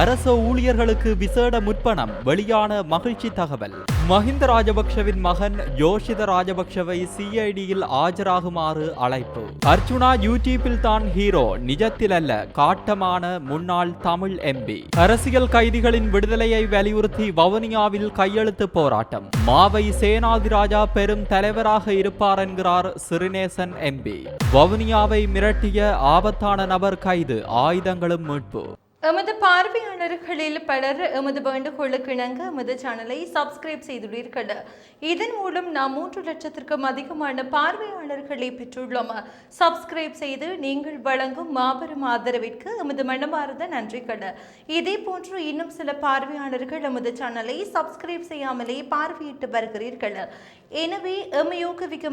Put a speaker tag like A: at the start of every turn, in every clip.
A: அரச ஊழியர்களுக்கு விசேட முற்பணம் வெளியான மகிழ்ச்சி தகவல் மஹிந்த ராஜபக்ஷவின் மகன் யோஷித ராஜபக்ஷவை சிஐடியில் ஆஜராகுமாறு அழைப்பு அர்ச்சுனா யூடியூப்பில் தான் ஹீரோ நிஜத்தில் அல்ல காட்டமான முன்னாள் தமிழ் எம்பி அரசியல் கைதிகளின் விடுதலையை வலியுறுத்தி வவுனியாவில் கையெழுத்து போராட்டம் மாவை சேனாதிராஜா பெரும் தலைவராக இருப்பார் என்கிறார் சிறுநேசன் எம்பி வவுனியாவை மிரட்டிய ஆபத்தான நபர் கைது ஆயுதங்களும் மீட்பு
B: எமது பார்வையாளர்களில் பலர் எமது வேண்டுகோளுக்கு இணங்க எமது சேனலை சப்ஸ்கிரைப் செய்துள்ளீர்கள் இதன் மூலம் நாம் மூன்று லட்சத்திற்கும் அதிகமான பார்வையாளர்களை பெற்றுள்ளோம் சப்ஸ்கிரைப் செய்து நீங்கள் வழங்கும் மாபெரும் ஆதரவிற்கு எமது மனமார்ந்த நன்றிகள் இதே போன்று இன்னும் சில பார்வையாளர்கள் எமது சேனலை சப்ஸ்கிரைப் செய்யாமலே பார்வையிட்டு வருகிறீர்கள் எனவே எம்மை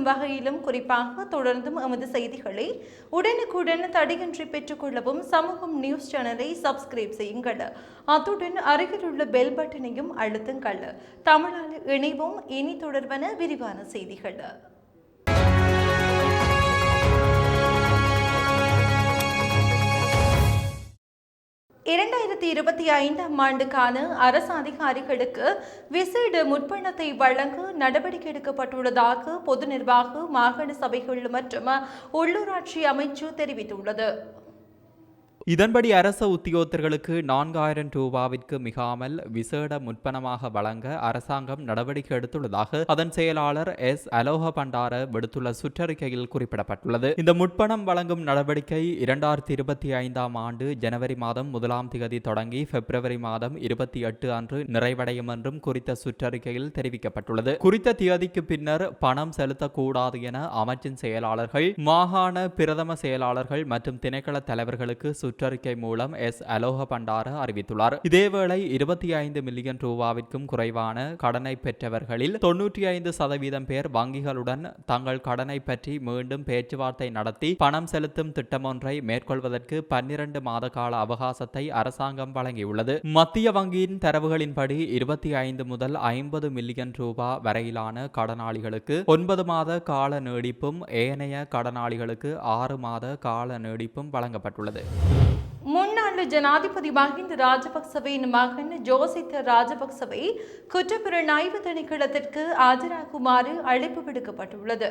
B: வகையிலும் குறிப்பாக தொடர்ந்தும் எமது செய்திகளை உடனுக்குடன் தடையின்றி பெற்றுக்கொள்ளவும் சமூகம் நியூஸ் சேனலை சப் சப்ஸ்கிரைப் செய்யுங்கள் அத்துடன் அருகிலுள்ள பெல் பட்டனையும் அழுத்துங்கள் தமிழால் இணைவோம் இனி தொடர்பான விரிவான செய்திகள் இரண்டாயிரத்தி இருபத்தி ஐந்தாம் ஆண்டுக்கான அரசு அதிகாரிகளுக்கு விசேட முற்பணத்தை வழங்க நடவடிக்கை எடுக்கப்பட்டுள்ளதாக பொது நிர்வாக மாகாண சபைகள் மற்றும் உள்ளூராட்சி அமைச்சு தெரிவித்துள்ளது
A: இதன்படி அரச உத்தியோகத்தர்களுக்கு நான்காயிரம் ரூபாவிற்கு மிகாமல் விசேட முற்பணமாக வழங்க அரசாங்கம் நடவடிக்கை எடுத்துள்ளதாக அதன் செயலாளர் எஸ் அலோக பண்டார விடுத்துள்ள சுற்றறிக்கையில் குறிப்பிடப்பட்டுள்ளது இந்த முற்பணம் வழங்கும் நடவடிக்கை இரண்டாயிரத்தி இருபத்தி ஐந்தாம் ஆண்டு ஜனவரி மாதம் முதலாம் தேதி தொடங்கி பிப்ரவரி மாதம் இருபத்தி எட்டு அன்று நிறைவடையும் என்றும் குறித்த சுற்றறிக்கையில் தெரிவிக்கப்பட்டுள்ளது குறித்த தியதிக்கு பின்னர் பணம் செலுத்தக்கூடாது என அமைச்சின் செயலாளர்கள் மாகாண பிரதம செயலாளர்கள் மற்றும் திணைக்கள தலைவர்களுக்கு சுற்று சுற்றறிக்கை மூலம் எஸ் அலோக பண்டார அறிவித்துள்ளார் இதேவேளை இருபத்தி ஐந்து மில்லியன் ரூபாவிற்கும் குறைவான கடனை பெற்றவர்களில் தொன்னூற்றி ஐந்து சதவீதம் பேர் வங்கிகளுடன் தங்கள் கடனை பற்றி மீண்டும் பேச்சுவார்த்தை நடத்தி பணம் செலுத்தும் திட்டமொன்றை மேற்கொள்வதற்கு பன்னிரண்டு மாத கால அவகாசத்தை அரசாங்கம் வழங்கியுள்ளது மத்திய வங்கியின் தரவுகளின்படி இருபத்தி ஐந்து முதல் ஐம்பது மில்லியன் ரூபா வரையிலான கடனாளிகளுக்கு ஒன்பது மாத கால நீடிப்பும் ஏனைய கடனாளிகளுக்கு ஆறு மாத கால நீடிப்பும் வழங்கப்பட்டுள்ளது
B: முன்னாள் ஜனாதிபதி மஹிந்த ராஜபக்சவின் மகன் ஜோசித்த ராஜபக்சவை குற்றப்புலனாய்வு திணைக்களத்திற்கு ஆஜராகுமாறு அழைப்பு விடுக்கப்பட்டுள்ளது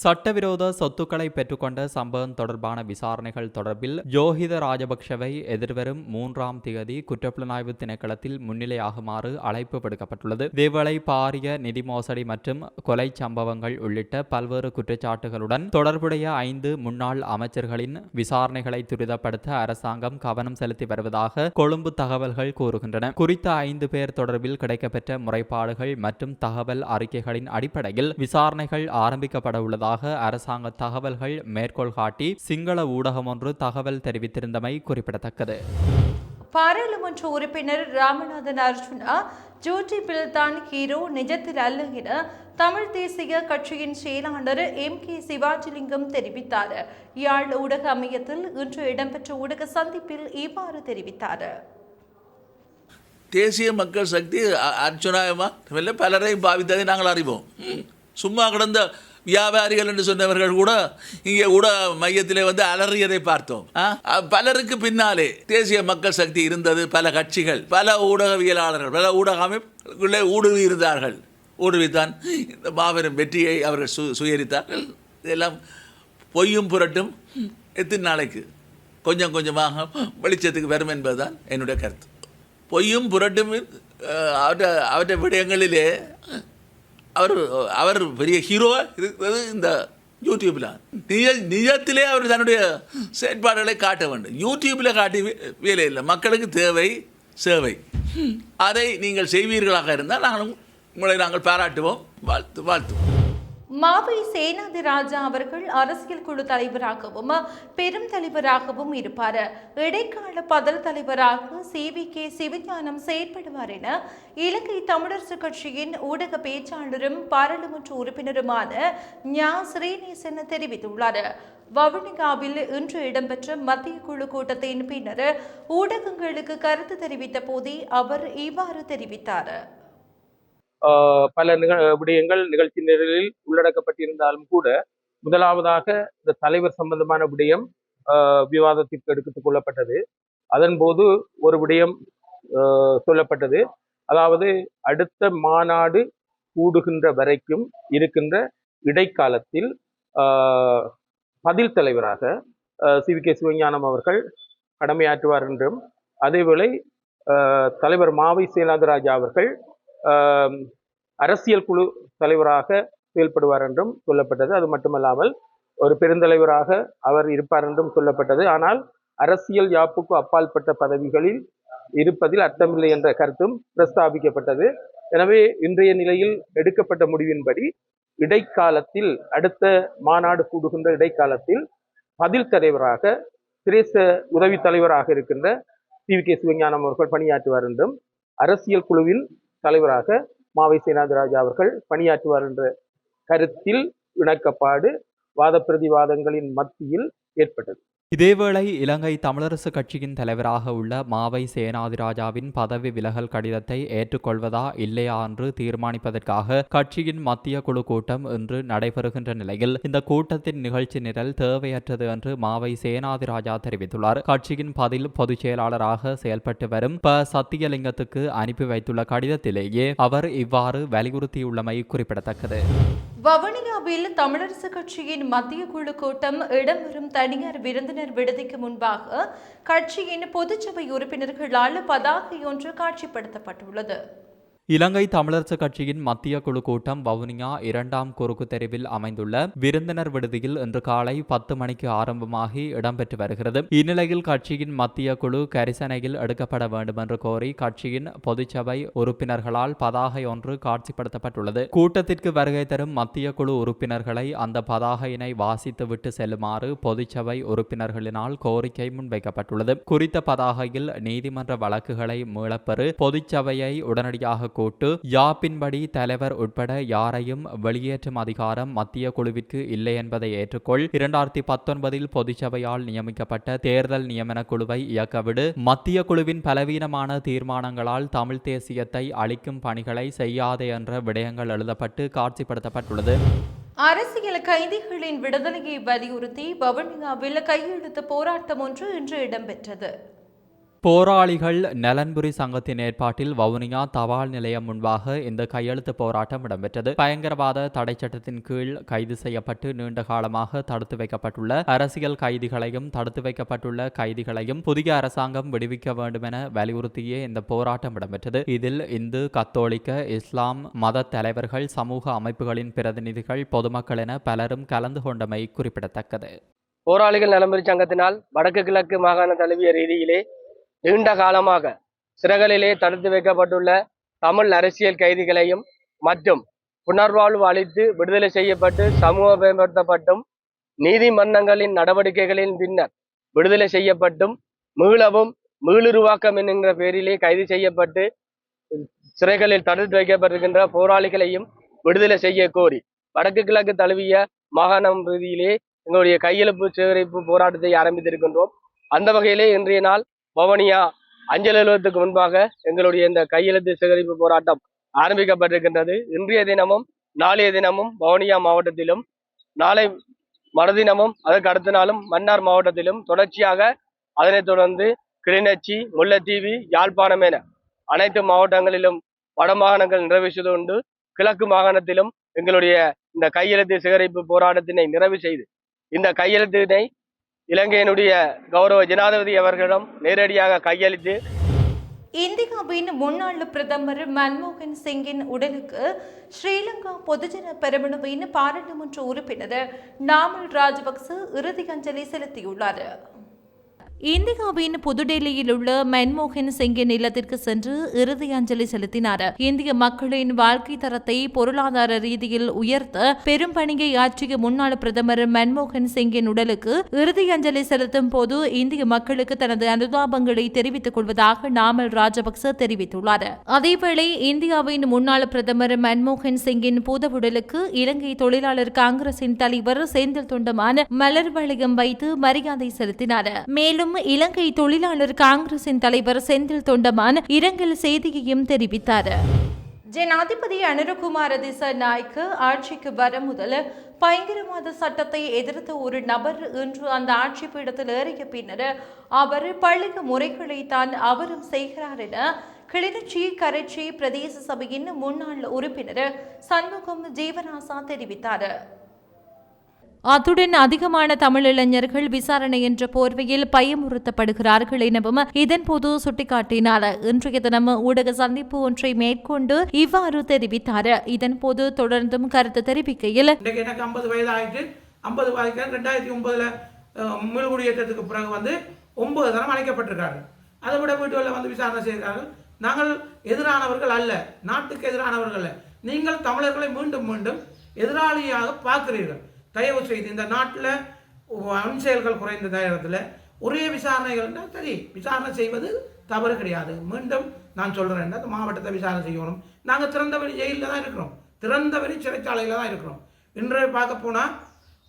B: சட்டவிரோத சொத்துக்களை பெற்றுக்கொண்ட சம்பவம் தொடர்பான விசாரணைகள் தொடர்பில் ஜோஹித ராஜபக்ஷவை எதிர்வரும் மூன்றாம் தேதி குற்றப்புலனாய்வு திணைக்களத்தில் முன்னிலையாகுமாறு அழைப்பு விடுக்கப்பட்டுள்ளது இதேவேளை பாரிய நிதி மோசடி மற்றும் கொலை சம்பவங்கள் உள்ளிட்ட பல்வேறு குற்றச்சாட்டுகளுடன் தொடர்புடைய ஐந்து முன்னாள் அமைச்சர்களின் விசாரணைகளை துரிதப்படுத்த அரசாங்கம் கவனம் செலுத்தி வருவதாக கொழும்பு தகவல்கள் கூறுகின்றன குறித்த ஐந்து பேர் தொடர்பில் கிடைக்கப்பெற்ற முறைப்பாடுகள் மற்றும் தகவல் அறிக்கைகளின் அடிப்படையில் விசாரணைகள் ஆரம்பிக்கப்பட உள்ளது கொண்டுள்ளதாக அரசாங்க தகவல்கள் மேற்கோள் காட்டி சிங்கள ஊடகம் ஒன்று தகவல் தெரிவித்திருந்தமை குறிப்பிடத்தக்கது பாராளுமன்ற உறுப்பினர் ராமநாதன் அர்ஜுனா ஜூட்டிபில் தான் ஹீரோ நிஜத்தில் அல்ல என தமிழ் தேசிய கட்சியின் செயலாளர் எம் கே சிவாஜிலிங்கம் தெரிவித்தார் யாழ் ஊடக அமையத்தில் இன்று இடம்பெற்ற ஊடக சந்திப்பில் இவ்வாறு தெரிவித்தார்
C: தேசிய மக்கள் சக்தி அர்ஜுனாயமா பலரையும் பாவித்ததை நாங்கள் அறிவோம் சும்மா கிடந்த வியாபாரிகள் என்று சொன்னவர்கள் கூட இங்கே ஊடக மையத்திலே வந்து அலறியதை பார்த்தோம் பலருக்கு பின்னாலே தேசிய மக்கள் சக்தி இருந்தது பல கட்சிகள் பல ஊடகவியலாளர்கள் பல ஊடக அமைப்புக்குள்ளே ஊடுருவி இருந்தார்கள் ஊடுருவித்தான் இந்த மாபெரும் வெற்றியை அவர்கள் சு சுயரித்தார்கள் இதெல்லாம் பொய்யும் புரட்டும் எத்தனை நாளைக்கு கொஞ்சம் கொஞ்சமாக வெளிச்சத்துக்கு வரும் என்பதுதான் என்னுடைய கருத்து பொய்யும் புரட்டும் அவற்றை அவற்றை விடயங்களிலே அவர் அவர் பெரிய ஹீரோவாக இருக்கிறது இந்த யூடியூப்பில் நிஜ நிஜத்திலே அவர் தன்னுடைய செயற்பாடுகளை காட்ட வேண்டும் யூடியூப்பில் காட்டி வேலை இல்லை மக்களுக்கு தேவை சேவை அதை நீங்கள் செய்வீர்களாக இருந்தால் நாங்கள் உங்களை நாங்கள் பாராட்டுவோம் வாழ்த்து வாழ்த்துவோம்
B: மாவை சேனாதி ராஜா அவர்கள் அரசியல் குழு தலைவராகவும் பெரும் தலைவராகவும் இருப்பார் இடைக்கால பதல் தலைவராக சி வி கே சிவஞானம் செயற்படுவார் என இலங்கை தமிழரசு கட்சியின் ஊடக பேச்சாளரும் பாராளுமன்ற உறுப்பினருமான ஞா ஸ்ரீநேசன் தெரிவித்துள்ளார் வவுனிகாவில் இன்று இடம்பெற்ற மத்திய குழு கூட்டத்தின் பின்னர் ஊடகங்களுக்கு கருத்து தெரிவித்த போதே அவர் இவ்வாறு தெரிவித்தார்
D: பல விடயங்கள் நிகழ்ச்சி நிரலில் உள்ளடக்கப்பட்டிருந்தாலும் கூட முதலாவதாக இந்த தலைவர் சம்பந்தமான விடயம் விவாதத்திற்கு எடுத்துக் கொள்ளப்பட்டது அதன்போது ஒரு விடயம் சொல்லப்பட்டது அதாவது அடுத்த மாநாடு கூடுகின்ற வரைக்கும் இருக்கின்ற இடைக்காலத்தில் பதில் தலைவராக சி வி கே சிவஞானம் அவர்கள் கடமையாற்றுவார் என்றும் அதேவேளை தலைவர் மாவை சேலாந்தராஜா அவர்கள் அரசியல் குழு தலைவராக செயல்படுவார் என்றும் சொல்லப்பட்டது அது மட்டுமல்லாமல் ஒரு பெருந்தலைவராக அவர் இருப்பார் என்றும் சொல்லப்பட்டது ஆனால் அரசியல் யாப்புக்கு அப்பால் பட்ட பதவிகளில் இருப்பதில் அர்த்தமில்லை என்ற கருத்தும் பிரஸ்தாபிக்கப்பட்டது எனவே இன்றைய நிலையில் எடுக்கப்பட்ட முடிவின்படி இடைக்காலத்தில் அடுத்த மாநாடு கூடுகின்ற இடைக்காலத்தில் பதில் தலைவராக சிரேச உதவி தலைவராக இருக்கின்ற சி வி கே சிவஞானம் அவர்கள் பணியாற்றுவார் என்றும் அரசியல் குழுவின் தலைவராக மாவை சேனாதிராஜா அவர்கள் பணியாற்றுவார் என்ற கருத்தில் இணக்கப்பாடு வாத பிரதிவாதங்களின் மத்தியில் ஏற்பட்டது
A: இதேவேளை இலங்கை தமிழரசு கட்சியின் தலைவராக உள்ள மாவை சேனாதிராஜாவின் பதவி விலகல் கடிதத்தை ஏற்றுக்கொள்வதா இல்லையா என்று தீர்மானிப்பதற்காக கட்சியின் மத்திய குழு கூட்டம் இன்று நடைபெறுகின்ற நிலையில் இந்த கூட்டத்தின் நிகழ்ச்சி நிரல் தேவையற்றது என்று மாவை சேனாதிராஜா தெரிவித்துள்ளார் கட்சியின் பதில் பொதுச் செயலாளராக செயல்பட்டு வரும் ப சத்தியலிங்கத்துக்கு அனுப்பி வைத்துள்ள கடிதத்திலேயே அவர் இவ்வாறு வலியுறுத்தியுள்ளமை குறிப்பிடத்தக்கது
B: வவுனியாவில் தமிழரசு கட்சியின் மத்திய குழு கூட்டம் இடம்பெறும் தனியார் விருந்தினர் விடுதிக்கு முன்பாக கட்சியின் பொதுச்சபை உறுப்பினர்களால் ஒன்று காட்சிப்படுத்தப்பட்டுள்ளது
A: இலங்கை தமிழரசு கட்சியின் மத்திய குழு கூட்டம் வவுனியா இரண்டாம் குறுக்கு தெருவில் அமைந்துள்ள விருந்தினர் விடுதியில் இன்று காலை பத்து மணிக்கு ஆரம்பமாகி இடம்பெற்று வருகிறது இந்நிலையில் கட்சியின் மத்திய குழு கரிசனையில் எடுக்கப்பட வேண்டும் என்று கோரி கட்சியின் பொதுச்சபை உறுப்பினர்களால் பதாகை ஒன்று காட்சிப்படுத்தப்பட்டுள்ளது கூட்டத்திற்கு வருகை தரும் மத்திய குழு உறுப்பினர்களை அந்த பதாகையினை வாசித்து விட்டு செல்லுமாறு பொதுச்சபை உறுப்பினர்களினால் கோரிக்கை முன்வைக்கப்பட்டுள்ளது குறித்த பதாகையில் நீதிமன்ற வழக்குகளை மீளப்பெறு பொதுச்சபையை உடனடியாக கூட்டு யாப்பின்படி தலைவர் உட்பட யாரையும் வெளியேற்றும் அதிகாரம் மத்திய குழுவிற்கு இல்லை என்பதை ஏற்றுக்கொள் இரண்டாயிரத்தி பத்தொன்பதில் பொதுச்சபையால் நியமிக்கப்பட்ட தேர்தல் நியமன குழுவை இயக்கவிடு மத்திய குழுவின் பலவீனமான தீர்மானங்களால் தமிழ் தேசியத்தை அளிக்கும் பணிகளை செய்யாதே என்ற விடயங்கள் எழுதப்பட்டு காட்சிப்படுத்தப்பட்டுள்ளது
B: அரசியல் கைதிகளின் விடுதலையை வலியுறுத்தி வவுனியாவில் கையெழுத்து போராட்டம் ஒன்று இன்று இடம்பெற்றது
A: போராளிகள் நலன்புரி சங்கத்தின் ஏற்பாட்டில் வவுனியா தபால் நிலையம் முன்பாக இந்த கையெழுத்து போராட்டம் இடம்பெற்றது பயங்கரவாத தடை சட்டத்தின் கீழ் கைது செய்யப்பட்டு நீண்ட காலமாக தடுத்து வைக்கப்பட்டுள்ள அரசியல் கைதிகளையும் தடுத்து வைக்கப்பட்டுள்ள கைதிகளையும் புதிய அரசாங்கம் விடுவிக்க வேண்டும் என வலியுறுத்தியே இந்த போராட்டம் இடம்பெற்றது இதில் இந்து கத்தோலிக்க இஸ்லாம் மத தலைவர்கள் சமூக அமைப்புகளின் பிரதிநிதிகள் பொதுமக்கள் என பலரும் கலந்து கொண்டமை குறிப்பிடத்தக்கது
D: போராளிகள் நலம்புரி சங்கத்தினால் வடக்கு கிழக்கு மாகாண தழுவிய ரீதியிலே நீண்ட காலமாக சிறைகளிலே தடுத்து வைக்கப்பட்டுள்ள தமிழ் அரசியல் கைதிகளையும் மற்றும் புனர்வாழ்வு அளித்து விடுதலை செய்யப்பட்டு சமூக மேம்படுத்தப்பட்டும் நீதிமன்றங்களின் நடவடிக்கைகளின் பின்னர் விடுதலை செய்யப்பட்டும் மீளவும் மீளுருவாக்கம் என்கின்ற பேரிலே கைது செய்யப்பட்டு சிறைகளில் தடுத்து வைக்கப்பட்டிருக்கின்ற போராளிகளையும் விடுதலை செய்ய கோரி வடக்கு கிழக்கு தழுவிய மாகாணம் ரீதியிலே எங்களுடைய கையெழுப்பு சேகரிப்பு போராட்டத்தை ஆரம்பித்திருக்கின்றோம் அந்த வகையிலே இன்றைய நாள் பவனியா அஞ்சல் அலுவலகத்துக்கு முன்பாக எங்களுடைய இந்த கையெழுத்து சேகரிப்பு போராட்டம் ஆரம்பிக்கப்பட்டிருக்கின்றது இன்றைய தினமும் நாளைய தினமும் வவுனியா மாவட்டத்திலும் நாளை மறுதினமும் அதற்கு அடுத்த நாளும் மன்னார் மாவட்டத்திலும் தொடர்ச்சியாக அதனைத் தொடர்ந்து கிளிநொச்சி முல்லைத்தீவு யாழ்ப்பாணம் என அனைத்து மாவட்டங்களிலும் வடமாகாணங்கள் நிறைவேற்றது உண்டு கிழக்கு மாகாணத்திலும் எங்களுடைய இந்த கையெழுத்து சேகரிப்பு போராட்டத்தினை நிறைவு செய்து இந்த கையெழுத்தினை இலங்கையினுடைய கௌரவ ஜனாதிபதி அவர்களிடம் நேரடியாக கையளித்து
B: இந்தியாவின் முன்னாள் பிரதமர் மன்மோகன் சிங்கின் உடலுக்கு ஸ்ரீலங்கா பொதுஜன பெருமனவின் பாராளுமன்ற உறுப்பினர் நாமல் ராஜபக்சு இறுதி அஞ்சலி செலுத்தியுள்ளார் இந்தியாவின் புதுடெல்லியில் உள்ள மன்மோகன் சிங்கின் இல்லத்திற்கு சென்று இறுதி அஞ்சலி செலுத்தினார் இந்திய மக்களின் வாழ்க்கை தரத்தை பொருளாதார ரீதியில் உயர்த்த பெரும் பணியை ஆற்றிய முன்னாள் பிரதமர் மன்மோகன் சிங்கின் உடலுக்கு இறுதி அஞ்சலி செலுத்தும் போது இந்திய மக்களுக்கு தனது அனுதாபங்களை தெரிவித்துக் கொள்வதாக நாமல் ராஜபக்ச தெரிவித்துள்ளார் அதேவேளை இந்தியாவின் முன்னாள் பிரதமர் மன்மோகன் சிங்கின் பூதவுடலுக்கு இலங்கை தொழிலாளர் காங்கிரசின் தலைவர் செந்தில் தொண்டமான மலர் வளையம் வைத்து மரியாதை செலுத்தினார் மேலும் இதையும் இலங்கை தொழிலாளர் காங்கிரசின் தலைவர் செந்தில் தொண்டமான் இரங்கல் செய்தியையும் தெரிவித்தார் ஜனாதிபதி அனுரகுமார் திச நாய்க்கு ஆட்சிக்கு வர முதல் பயங்கரவாத சட்டத்தை எதிர்த்த ஒரு நபர் இன்று அந்த ஆட்சி பீடத்தில் ஏறிய பின்னர் அவர் பழக முறைகளை தான் அவரும் செய்கிறார் என கிளிநொச்சி கரைச்சி பிரதேச சபையின் முன்னாள் உறுப்பினர் சண்முகம் ஜீவராசா தெரிவித்தார் அத்துடன் அதிகமான தமிழ் இளைஞர்கள் விசாரணை என்ற போர்வையில் பயமுறுத்தப்படுகிறார்கள் எனவும் இதன்போது சுட்டிக்காட்டினார் இன்றைய தினம் ஊடக சந்திப்பு ஒன்றை மேற்கொண்டு இவ்வாறு தெரிவித்தார் இதன்போது தொடர்ந்தும் கருத்து தெரிவிக்கையில்
E: எனக்கு ஐம்பது வயது ஐம்பது வயது ரெண்டாயிரத்தி ஒன்பதுல மீள்குடியேற்றத்துக்கு பிறகு வந்து ஒன்பது தரம் அழைக்கப்பட்டிருக்காங்க அதை விட வீட்டுகளில் வந்து விசாரணை செய்கிறார்கள் நாங்கள் எதிரானவர்கள் அல்ல நாட்டுக்கு எதிரானவர்கள் அல்ல நீங்கள் தமிழர்களை மீண்டும் மீண்டும் எதிராளியாக பார்க்கிறீர்கள் தயவு செய்து இந்த நாட்டில் அண் செயல்கள் குறைந்த நேரத்தில் ஒரே விசாரணைகள்னால் சரி விசாரணை செய்வது தவறு கிடையாது மீண்டும் நான் சொல்கிறேன் அந்த மாவட்டத்தை விசாரணை செய்யணும் நாங்கள் திறந்தவெளி ஜெயிலில் தான் இருக்கிறோம் திறந்தவெளி சிறைச்சாலையில் தான் இருக்கிறோம் இன்றைய பார்க்க போனால்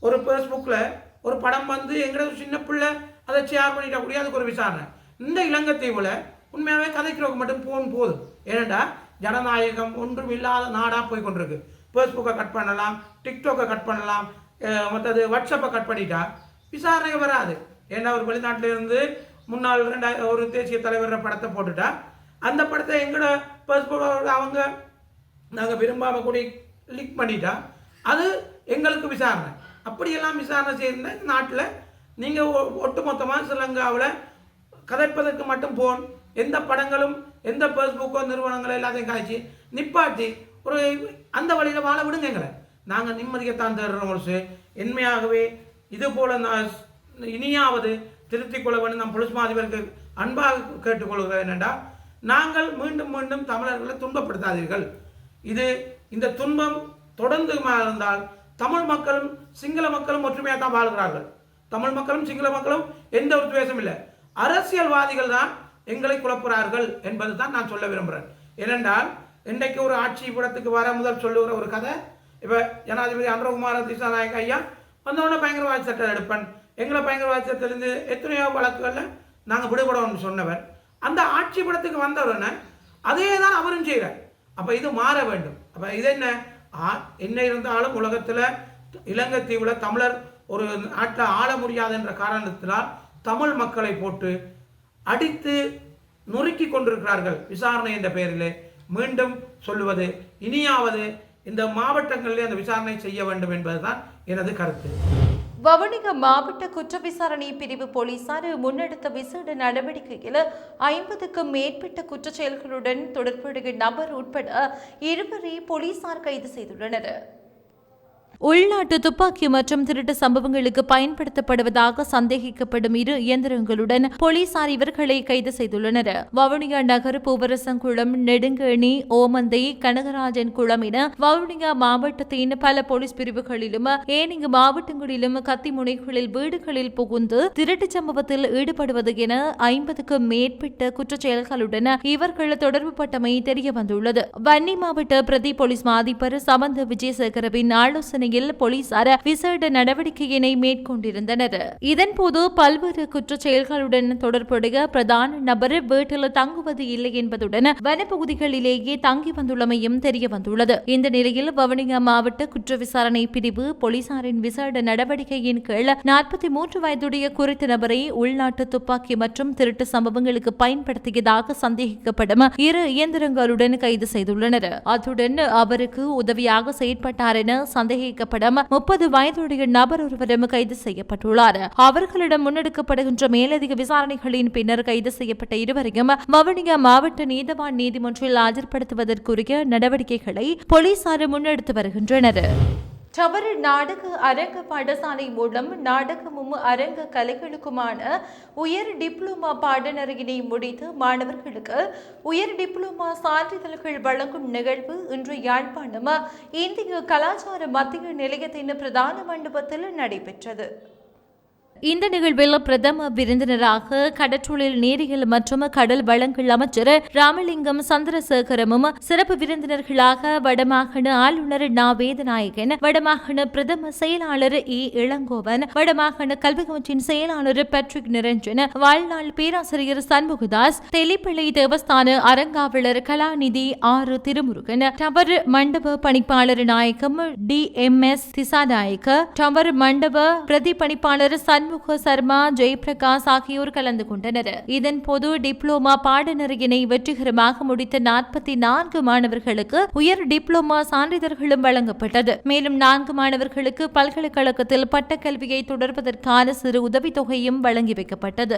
E: ஒரு ஃபேஸ்புக்கில் ஒரு படம் வந்து எங்களோட சின்ன பிள்ளை அதை ஷேர் பண்ணிட்டா கூடிய அதுக்கு ஒரு விசாரணை இந்த இலங்கை தீவில் உண்மையாகவே கதைக்கிறவங்க மட்டும் போன் போதும் ஏனண்டா ஜனநாயகம் ஒன்றும் இல்லாத நாடாக போய் கொண்டிருக்கு ஃபேஸ்புக்கை கட் பண்ணலாம் டிக்டாக்கை கட் பண்ணலாம் மற்றது வாட்ஸ்அப்பை கட் பண்ணிட்டா விசாரணை வராது ஏன்னா ஒரு வெளிநாட்டிலேருந்து முன்னாள் ரெண்டாயிரம் ஒரு தேசிய தலைவர படத்தை போட்டுட்டா அந்த படத்தை எங்களோட பஸ்போர்ட் அவங்க நாங்கள் விரும்பாமல் கூடி லிக் பண்ணிட்டா அது எங்களுக்கு விசாரணை அப்படியெல்லாம் விசாரணை செய்திருந்தா நாட்டில் நீங்கள் ஒட்டு மொத்தமாக ஸ்ரீலங்காவில் கதைப்பதற்கு மட்டும் போன் எந்த படங்களும் எந்த ஃபேஸ்புக்கோ நிறுவனங்களோ எல்லாத்தையும் காய்ச்சி நிப்பாட்டி ஒரு அந்த வழியில் வாழ விடுங்க எங்களை நாங்கள் நிம்மதியைத்தான் தருகிறோம் ஒரு என்மையாகவே இது போல நான் இனியாவது திருத்திக் கொள்ள வேண்டும் நம் புலிஸ் மாதிபருக்கு அன்பாக கேட்டுக்கொள்கிறேன் என்னென்றா நாங்கள் மீண்டும் மீண்டும் தமிழர்களை துன்பப்படுத்தாதீர்கள் இது இந்த துன்பம் தொடர்ந்து இருந்தால் தமிழ் மக்களும் சிங்கள மக்களும் ஒற்றுமையாக தான் வாழ்கிறார்கள் தமிழ் மக்களும் சிங்கள மக்களும் எந்த ஒரு துவேசம் இல்லை அரசியல்வாதிகள் தான் எங்களை குழப்புறார்கள் என்பது தான் நான் சொல்ல விரும்புகிறேன் ஏனென்றால் இன்றைக்கு ஒரு ஆட்சி படத்துக்கு வர முதல் சொல்லுகிற ஒரு கதை இப்போ ஜனாதிபதி அனுரகுமார திசாநாயக் ஐயா வந்தவுடனே பயங்கரவாத சட்டம் எடுப்பன் எங்களை பயங்கரவாத சட்டத்திலிருந்து எத்தனையோ வழக்குகளில் நாங்கள் விடுபடணும்னு சொன்னவர் அந்த ஆட்சி படத்துக்கு வந்தவுடனே அதே தான் அவரும் செய்கிறார் அப்போ இது மாற வேண்டும் அப்போ இது என்ன ஆ என்ன இருந்தாலும் உலகத்தில் இலங்கை தீவில் தமிழர் ஒரு நாட்டில் ஆள முடியாது என்ற காரணத்தினால் தமிழ் மக்களை போட்டு அடித்து நொறுக்கி கொண்டிருக்கிறார்கள் விசாரணை என்ற பெயரிலே மீண்டும் சொல்லுவது இனியாவது இந்த மாவட்டங்களிலே அந்த விசாரணை செய்ய வேண்டும் என்பதுதான் எனது கருத்து
B: வவுனிக மாவட்ட குற்ற விசாரணை பிரிவு போலீசார் முன்னெடுத்த விசேட நடவடிக்கையில் ஐம்பதுக்கும் மேற்பட்ட குற்றச்செயல்களுடன் தொடர்புடைய நபர் உட்பட இருவரை போலீசார் கைது செய்துள்ளனர் உள்நாட்டு துப்பாக்கி மற்றும் திருட்டு சம்பவங்களுக்கு பயன்படுத்தப்படுவதாக சந்தேகிக்கப்படும் இரு இயந்திரங்களுடன் போலீசார் இவர்களை கைது செய்துள்ளனர் வவுனியா நகர் பூவரசங்குளம் நெடுங்கேணி ஓமந்தை கனகராஜன் குளம் என வவுனியா மாவட்டத்தின் பல போலீஸ் பிரிவுகளிலும் ஏனைய மாவட்டங்களிலும் கத்தி முனைகளில் வீடுகளில் புகுந்து திருட்டு சம்பவத்தில் ஈடுபடுவது என ஐம்பதுக்கும் மேற்பட்ட குற்றச்செயல்களுடன் இவர்கள் பட்டமை தெரிய வந்துள்ளது வன்னி மாவட்ட பிரதி போலீஸ் மாதிபர் சமந்த விஜயசேகரவின் ஆலோசனை பின்னணியில் போலீசார் விசேட நடவடிக்கையினை மேற்கொண்டிருந்தனர் இதன்போது பல்வேறு குற்ற செயல்களுடன் தொடர்புடைய பிரதான நபர் வீட்டில் தங்குவது இல்லை என்பதுடன் வனப்பகுதிகளிலேயே தங்கி வந்துள்ளமையும் தெரிய வந்துள்ளது இந்த நிலையில் வவுனியா மாவட்ட குற்ற விசாரணை பிரிவு போலீசாரின் விசேட நடவடிக்கையின் கீழ் நாற்பத்தி மூன்று வயதுடைய குறித்த நபரை உள்நாட்டு துப்பாக்கி மற்றும் திருட்டு சம்பவங்களுக்கு பயன்படுத்தியதாக சந்தேகிக்கப்படும் இரு இயந்திரங்களுடன் கைது செய்துள்ளனர் அத்துடன் அவருக்கு உதவியாக செயற்பட்டார் என சந்தேகிக்க சந்தேகிக்கப்படும் முப்பது வயதுடைய நபர் ஒருவரும் கைது செய்யப்பட்டுள்ளார் அவர்களிடம் முன்னெடுக்கப்படுகின்ற மேலதிக விசாரணைகளின் பின்னர் கைது செய்யப்பட்ட இருவரையும் வவுனியா மாவட்ட நீதவான் நீதிமன்றில் ஆஜர்படுத்துவதற்குரிய நடவடிக்கைகளை போலீசார் முன்னெடுத்து வருகின்றனர் தவறு நாடக அரங்க பாடசாலை மூலம் நாடகமும் அரங்க கலைகளுக்குமான உயர் டிப்ளமா பாடநரையினை முடித்து மாணவர்களுக்கு உயர் டிப்ளமா சான்றிதழ்கள் வழங்கும் நிகழ்வு இன்று யாழ்ப்பாணம் இந்திய கலாச்சார மத்திய நிலையத்தின் பிரதான மண்டபத்தில் நடைபெற்றது இந்த நிகழ்வில் பிரதம விருந்தினராக கடற்றொழில் நீரியல் மற்றும் கடல் வளங்கள் அமைச்சர் ராமலிங்கம் சந்திரசேகரமும் சிறப்பு விருந்தினர்களாக வடமாகாண ஆளுநர் நாவேதநாயகன் வேதநாயகன் வடமாகாண பிரதம செயலாளர் இ இளங்கோவன் வடமாகாண கல்வி அமைச்சின் செயலாளர் பேட்ரிக் நிரஞ்சன் வாழ்நாள் பேராசிரியர் சண்முகதாஸ் தெளிப்பிள்ளை தேவஸ்தான அரங்காவலர் கலாநிதி ஆறு திருமுருகன் டவர் மண்டப பணிப்பாளர் நாயகம் D M S Dissanayake tower மண்டப பிரதி பணிப்பாளர் சண்முக சண்முக சர்மா ஜெயபிரகாஷ் ஆகியோர் கலந்து கொண்டனர் இதன் பொது டிப்ளோமா பாடநெறியினை வெற்றிகரமாக முடித்த நாற்பத்தி நான்கு மாணவர்களுக்கு உயர் டிப்ளோமா சான்றிதழ்களும் வழங்கப்பட்டது மேலும் நான்கு மாணவர்களுக்கு பல்கலைக்கழகத்தில் பட்டக்கல்வியை தொடர்வதற்கான சிறு உதவித்தொகையும் வழங்கி வைக்கப்பட்டது